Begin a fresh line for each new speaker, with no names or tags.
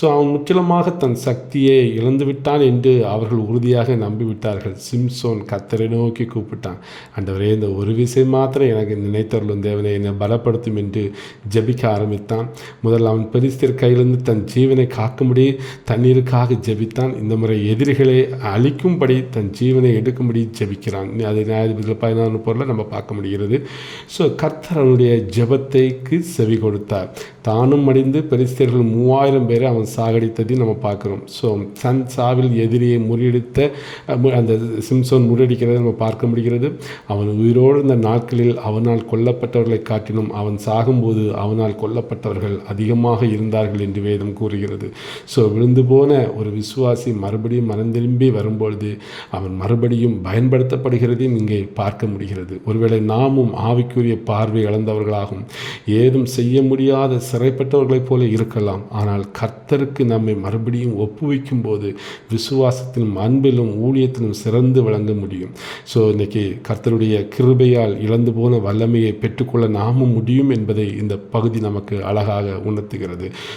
So அவன் முற்றிலுமாக தன் சக்தியை இழந்துவிட்டான் என்று அவர்கள் உறுதியாக நம்பிவிட்டார்கள். சிம்சோன் கத்தரை நோக்கி கூப்பிட்டான். அண்டவரே இந்த ஒரு விஷயம் மாத்திரம் எனக்கு நினைத்தருளும் தேவனை என்னை பலப்படுத்தும் என்று ஜெபிக்க ஆரம்பித்தான். முதல்ல அவன் பெரிஸ்தர் கையிலிருந்து தன் ஜீவனை காக்கும்படி தண்ணீருக்காக ஜெபித்தான். இந்த முறை எதிரிகளை அழிக்கும்படி தன் ஜீவனை எடுக்கும்படி ஜெபிக்கிறான். அது அதை நியாயாதிபதிகள் பதினாறு பொருளை நம்ம பார்க்க முடிகிறது. ஸோ கர்த்தர் அவனுடைய ஜெபத்தைக்கு செவி கொடுத்தார். தானும் மடிந்து பெரிஸ்தர்கள் மூவாயிரம் பேரை அவன் சாகடித்ததையும் நம்ம பார்க்குறோம். ஸோ சன் சாவில் எதிரியை முறியடித்த அந்த சிம்சோன் முறியடிக்கிறதை நம்ம பார்க்க முடிகிறது. அவன் உயிரோடு இருந்த நாட்களில் அவனால் கொல்லப்பட்டவர்களை காட்டிலும் அவன் சாகும்போது அவனால் கொல்லப்பட்டவர்கள் அதிகமாக இருந்தார்கள் என்று வேதம் கூறுகிறது. ஸோ விழுந்து போன ஒரு விசுவாசி மறுபடியும் மனந்திரும்பி வரும்பொழுது அவன் மறுபடியும் பயன்படுத்தப்படுகிறதையும் இங்கே பார்க்க முடிகிறது. ஒருவேளை நாமும் ஆவிக்குரிய பார்வை இழந்தவர்களாகும். ஏதும் செய்ய முடியாத சிறைப்பட்டவர்களைப் போல இருக்கலாம். ஆனால் கர்த்தருக்கு நம்மை மறுபடியும் ஒப்புவிக்கும் போது விசுவாசத்திலும் அன்பிலும் ஊழியத்திலும் சிறந்து விளங்க முடியும். ஸோ இன்னைக்கு கர்த்தருடைய கிருபையால் இழந்து போன வல்லமையை பெற்றுக்கொள்ள நாமும் முடியும் என்பதை இந்த பகுதி நமக்கு அழகாக உணர்த்துகிறது.